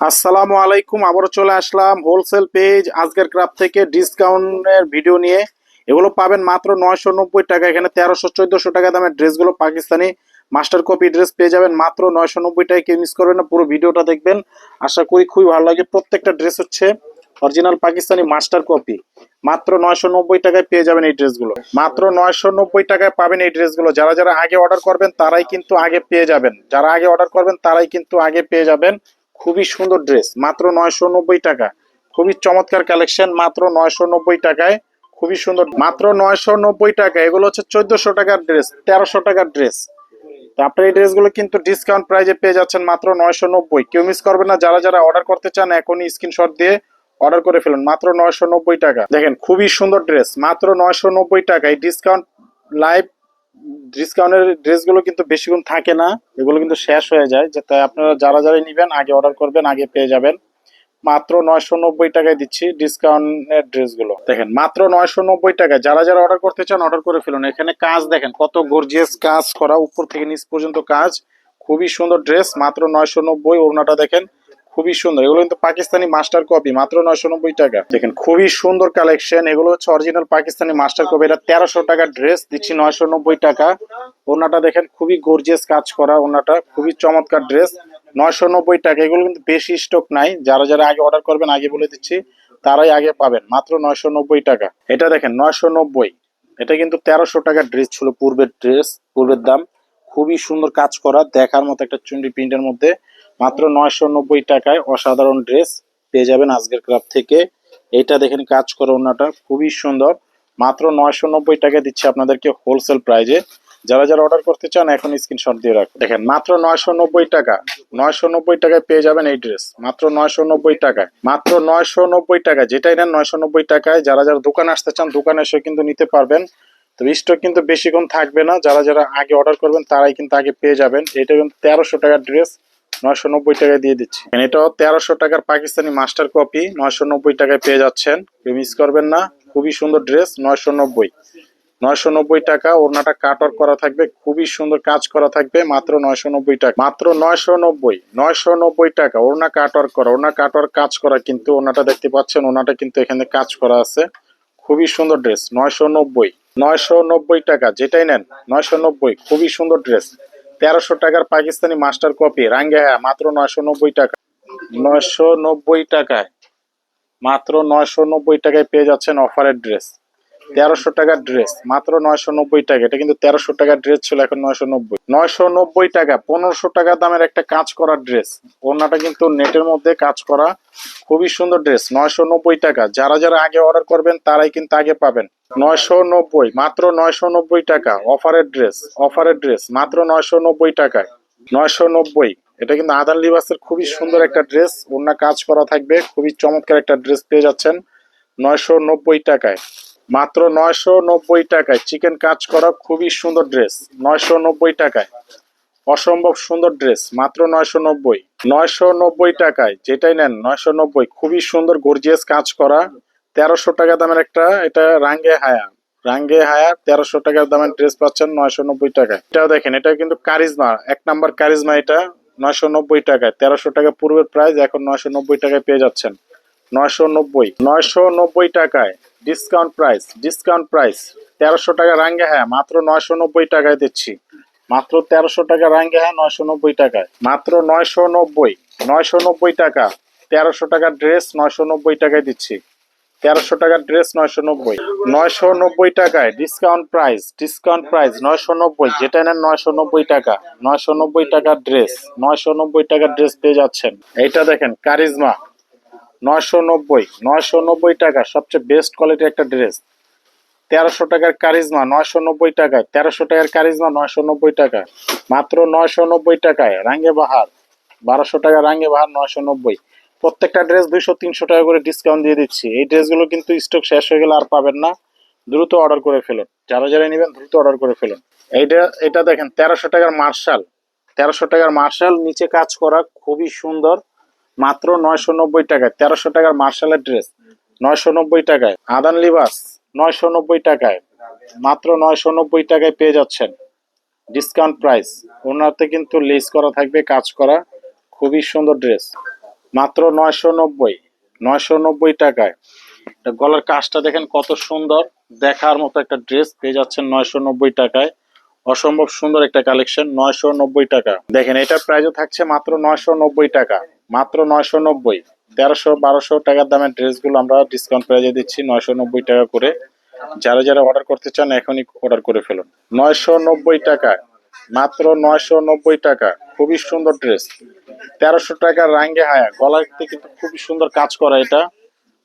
আসসালামু আলাইকুম, আবারও চলে আসলাম হোলসেল পেজ আজকের ক্রাফ থেকে ডিসকাউন্টের ভিডিও নিয়ে। এগুলো পাবেন মাত্র নয়শো নব্বই টাকা, এখানে তেরোশো, চোদ্দশো টাকা দামের ড্রেসগুলো পাকিস্তানি মাস্টার কপি ড্রেস পেয়ে যাবেন। মাত্র নয়শো নব্বই টাকা মিস করবেন না, পুরো ভিডিওটা দেখবেন। আশা করি খুবই ভালো লাগে, প্রত্যেকটা ড্রেস হচ্ছে অরিজিনাল পাকিস্তানি মাস্টার কপি মাত্র নয়শো নব্বই টাকায় পেয়ে যাবেন এই ড্রেসগুলো মাত্র নয়শো নব্বই টাকায় পাবেন এই ড্রেসগুলো যারা যারা আগে অর্ডার করবেন, তারাই কিন্তু আগে পেয়ে যাবেন। যারা আগে অর্ডার করবেন, তারাই কিন্তু আগে পেয়ে যাবেন। খুবই সুন্দর ড্রেস মাত্র নয়শো নব্বই টাকা। খুবই চমৎকার কালেকশন মাত্র নয়শো নব্বই টাকায়। খুবই সুন্দর, মাত্র নয়শো নব্বই টাকা। এগুলো হচ্ছে চোদ্দশো টাকার ড্রেস তেরোশো টাকার ড্রেস তো আপনার এই ড্রেসগুলো কিন্তু ডিসকাউন্ট প্রাইজে পেয়ে যাচ্ছেন মাত্র নয়শো নব্বই। কেউ মিস করবেন না, যারা যারা অর্ডার করতে চান, এখনই স্ক্রিনশট দিয়ে অর্ডার করে ফেলুন। মাত্র নয়শো নব্বই টাকা। দেখেন, খুবই সুন্দর ড্রেস মাত্র নয়শো নব্বই টাকায় ডিসকাউন্ট লাইভ ডিসকাউন্টের ড্রেসগুলো কিন্তু বেশিক্ষণ থাকে না, এগুলো কিন্তু শেষ হয়ে যায়। যাতে আপনারা যারা যারা নেবেন, আগে অর্ডার করবেন, আগে পেয়ে যাবেন। মাত্র নয়শো নব্বই টাকায় দিচ্ছি ডিসকাউন্টের ড্রেসগুলো দেখেন, মাত্র নয়শো নব্বই টাকায় যারা যারা অর্ডার করতে চান অর্ডার করে ফেলুন। এখানে কাজ দেখেন, কত গর্জিয়াস কাজ করা, উপর থেকে নিচ পর্যন্ত কাজ। খুবই সুন্দর ড্রেস মাত্র নয়শো নব্বই ওড়নাটা দেখেন। খুবই সুন্দর। এগুলো কিন্তু পাকিস্তানি মাস্টার কপি মাত্র নয়শো নব্বই টাকা। দেখেন, খুবই সুন্দর কালেকশন এগুলো হচ্ছে অরিজিনাল পাকিস্তানি মাস্টার কপি এটা তেরোশো টাকার ড্রেস দিচ্ছি নয়শো নব্বই টাকা। ওনাটা দেখেন, খুবই গর্জিয়াস কাজ করা ওনাটা খুবই চমৎকার ড্রেস নয়শো নব্বই টাকা। এগুলো কিন্তু বেশি স্টক নাই। যারা যারা আগে অর্ডার করবেন, আগে বলে দিচ্ছি, তারাই আগে পাবেন। মাত্র নয়শো নব্বই টাকা। এটা দেখেন, নয়শো নব্বই। এটা কিন্তু তেরোশো টাকার ড্রেস ছিল পূর্বের ড্রেস পূর্বের দাম। খুবই সুন্দর কাজ করা, দেখার মতো একটা চুন্ডি প্রিন্টের মধ্যে। মাত্র নয়শো নব্বই টাকায় অসাধারণ ড্রেস পেয়ে যাবেন আজকের ক্লাব থেকে। এটা দেখেন কাজ করা ওনাটা খুবই সুন্দর। মাত্র নয়শো নব্বই টাকা দিচ্ছে আপনাদেরকে হোলসেল প্রাইজে যারা যারা অর্ডার করতে চান, এখন স্ক্রিনশট দিয়ে রাখুন। দেখেন, মাত্র নয়শো নব্বই টাকা, নয়শো নব্বই টাকায় পেয়ে যাবেন এই ড্রেস মাত্র নয়শো নব্বই টাকায়, মাত্র নয়শো নব্বই টাকা যেটাই নেন নয়শো নব্বই টাকায়। যারা যারা দোকানে আসতে চান, দোকানে এসে কিন্তু নিতে পারবেন। তো স্টক কিন্তু বেশিক্ষণ থাকবে না। যারা যারা আগে অর্ডার করবেন, তারাই কিন্তু আগে পেয়ে যাবেন। এটা কিন্তু তেরোশো টাকার ড্রেস নয়শো নব্বই টাকায় দিয়ে দিচ্ছি। এটাও তেরোশো টাকার পাকিস্তানি মাস্টার কপি নয়শো নব্বই টাকায় পেয়ে যাচ্ছেন। কেউ মিস করবেন না, খুবই সুন্দর ড্রেস নয়শো নব্বই। নয়শো নব্বই টাকা, ওড়নাটা কাটর করা থাকবে, খুবই সুন্দর কাজ করা থাকবে, মাত্র নয়শো নব্বই টাকা। মাত্র নয়শো নব্বই নয়শো নব্বই টাকা, ওড়না কাটর করা, ওড়না কাটর কাজ করা কিন্তু ওনাটা দেখতে পাচ্ছেন ওনাটা কিন্তু এখানে কাজ করা আছে। খুবই সুন্দর ড্রেস নয়শো নব্বই নয়শো নব্বই টাকা, যেটাই নেন, নয়শো নব্বই, খুবই সুন্দর ড্রেস তেরোশো টাকার পাকিস্তানি মাস্টার কপি রাঙ্গে হ্যাঁ মাত্র নয়শো নব্বই টাকা। নয়শো নব্বই টাকায়, মাত্র নয়শো নব্বই টাকায় পেয়ে যাচ্ছেন অফারের ড্রেস তেরোশো টাকার ড্রেস মাত্র নয়শো নব্বই টাকা। এটা কিন্তু তেরোশো টাকার ড্রেস ছিল, এখন নয়শো নব্বই। নয়শো নব্বই টাকা, পনেরোশো টাকা দামের একটা কাজ করা ড্রেস ওনাটা কিন্তু নেটের মধ্যে কাজ করা খুবই সুন্দর ড্রেস নয়শো নব্বই টাকা। যারা যারা আগে অর্ডার করবেন, তারাই কিন্তু আগে পাবেন। নয়শো নব্বই, মাত্র নয়শো নব্বই টাকা অফারের ড্রেস অফারের ড্রেস মাত্র নয়শো নব্বই টাকায়। নয়শো নব্বই, এটা কিন্তু আদান লিবাসের খুবই সুন্দর একটা ড্রেস অন্য কাজ করা থাকবে, খুবই চমৎকার একটা ড্রেস পেয়ে যাচ্ছেন নয়শো নব্বই টাকায়। মাত্র নয়শো নব্বই টাকায়। চিকেন কাজ করা খুবই সুন্দর ড্রেস নয়শো নব্বই টাকায়। অসম্ভব সুন্দর ড্রেস মাত্র নয়শো নব্বই। নয়শো নব্বই টাকায়, যেটাই নেন, নয়শো নব্বই। খুবই সুন্দর গর্জিয়াস কাজ করা। তেরোশো টাকা দামের একটা, এটা রাঙ্গে হায়া। রাঙ্গে হায়া, তেরোশো টাকার দামের ড্রেস পাচ্ছেন নয়শো নব্বই টাকায়। এটাও দেখেন, এটা কিন্তু কারিজমা, এক নাম্বার কারিজমা এটা। নয়শো নব্বই টাকায়, তেরোশো টাকা পূর্বের প্রাইস এখন নয়শো নব্বই টাকায় পেয়ে যাচ্ছেন। নয়শো নব্বই নয়শো নব্বই টাকায়। ডিসকাউন্ট প্রাইস ডিসকাউন্ট প্রাইস তেরোশো টাকা রাঙ্গে হ্যাঁ মাত্র নয়শো নব্বই টাকায় দিচ্ছি। মাত্র তেরোশো টাকা রাঙ্গে হ্যাঁ নয়শো নব্বই টাকায়। মাত্র নয়শো নব্বই নয়শো নব্বই টাকা। তেরোশো টাকার ড্রেস নয়শো নব্বই টাকায় দিচ্ছি। তেরোশো টাকার ড্রেস নয়শো নব্বই। নয়শো নব্বই টাকায় ডিসকাউন্ট প্রাইস ডিসকাউন্ট প্রাইস নয়শো নব্বই। যেটা নেন নয়শো নব্বই টাকা। নয়শো নব্বই টাকার ড্রেস নয়শো নব্বই টাকার ড্রেস পেয়ে যাচ্ছেন। এইটা দেখেন, কারিজমা। নয়শো নব্বই নয়শো নব্বই টাকা সবচেয়ে বেস্ট কোয়ালিটির একটা ড্রেস তেরোশো টাকার কারিজমা, নয়শো নব্বই টাকায়। তেরোশো টাকার কারিজমা, নয়শো নব্বই টাকা মাত্র নয়শো নব্বই টাকায় রাঙ্গে বাহার। বারোশো টাকা রাঙ্গে বাহার, নয়শো নব্বই। প্রত্যেকটা ড্রেস দুইশো, তিনশো টাকা করে ডিসকাউন্ট দিয়ে দিচ্ছি। এই ড্রেসগুলো কিন্তু স্টক শেষ হয়ে গেলে আর পাবেন না। দ্রুত অর্ডার করে ফেলুন। যারা যারা নেবেন, দ্রুত অর্ডার করে ফেলুন। এইটা, এটা দেখেন, তেরোশো টাকার মার্শাল। তেরোশো টাকার মার্শাল, নিচে কাজ করা, খুবই সুন্দর। মাত্র নয়শো নব্বই টাকায়, তেরোশো টাকার মার্শালের ড্রেস নয়শো নব্বই টাকায়। আদান লিবাস, নয়শো নব্বই টাকায়। মাত্র নয়শো নব্বই টাকায় পেয়ে যাচ্ছেন। ডিসকাউন্ট প্রাইস ওনাতে কিন্তু লেস করা থাকবে, কাজ করা খুবই সুন্দর ড্রেস মাত্র নয়শো নব্বই নয়শো নব্বই টাকায়। গলার কাজটা দেখেন কত সুন্দর, দেখার মতো একটা ড্রেস পেয়ে যাচ্ছেন নয়শো নব্বই টাকায়। অসম্ভব সুন্দর একটা কালেকশন, নয়শো নব্বই টাকা। দেখেন এটার প্রাইসও থাকছে মাত্র নয়শো নব্বই টাকা। মাত্র নয়শো নব্বই। তেরোশো, বারোশো টাকার দামের ড্রেসগুলো আমরা ডিসকাউন্ট প্রাইজে দিচ্ছি, নয়শো নব্বই টাকা করে। যারা যারা অর্ডার করতে চান, এখনই অর্ডার করে ফেলুন। নয়শো নব্বই টাকা। মাত্র নয়শো নব্বই টাকা। খুবই সুন্দর ড্রেস তেরোশো টাকার রাঙ্গে হায়া। গলাতে কিন্তু খুবই সুন্দর কাজ করা এটা।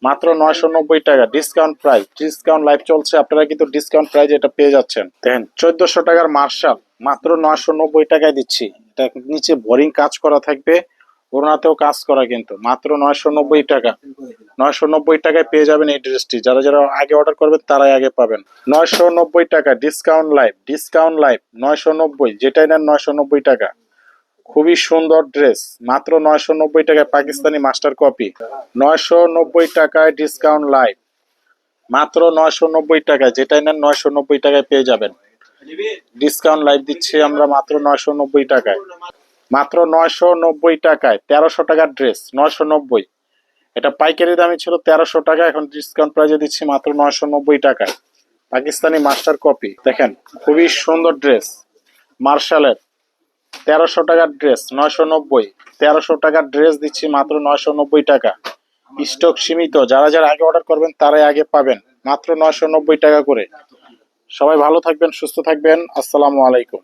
মাত্র নয়শো নব্বই টাকা। ডিসকাউন্ট প্রাইস ডিসকাউন্ট লাইভ চলছে। আপনারা কিন্তু ডিসকাউন্ট প্রাইস এটা পেয়ে যাচ্ছেন। দেখেন, চোদ্দশো টাকার মার্শাল মাত্র নয়শো নব্বই টাকায় দিচ্ছি। এটা নিচে বোরিং কাজ করা থাকবে। ওনাতেও কাজ করা কিন্তু। মাত্র নয়শো নব্বই টাকা। নয়শো নব্বই টাকায় পেয়ে যাবেন এই ড্রেসটি যারা যারা আগে অর্ডার করবেন, তারাই আগে পাবেন। নয়শো নব্বই টাকা ডিসকাউন্ট লাইভ ডিসকাউন্ট লাইভ নয়শো নব্বই, যেটাই নেন নয়শো নব্বই টাকা। খুবই সুন্দর ড্রেস মাত্র নয়শো নব্বই টাকায় পাকিস্তানি মাস্টার কপি নয়শো নব্বই টাকায় ডিসকাউন্ট লাইভ মাত্র নয়শো নব্বই টাকায়, যেটাই নেন নয়শো নব্বই টাকায় পেয়ে যাবেন। ডিসকাউন্ট লাইভ দিচ্ছি আমরা মাত্র নয়শো নব্বই টাকায়। মাত্র নয়শো নব্বই টাকায় তেরোশো টাকার ড্রেস নয়শো নব্বই। এটা পাইকারি দামে ছিল তেরোশো টাকা, এখন ডিসকাউন্ট প্রাইজে দিচ্ছি মাত্র নয়শো নব্বই টাকায়। পাকিস্তানি মাস্টার কপি দেখেন, খুবই সুন্দর ড্রেস মার্শালের। তেরোশো টাকার ড্রেস নয়শো নব্বই। তেরোশো টাকার ড্রেস দিচ্ছি মাত্র নয়শো নব্বই টাকা। স্টক সীমিত, যারা যারা আগে অর্ডার করবেন, তারাই আগে পাবেন। মাত্র নয়শো নব্বই টাকা করে। সবাই ভালো থাকবেন, সুস্থ থাকবেন। আসসালামু আলাইকুম।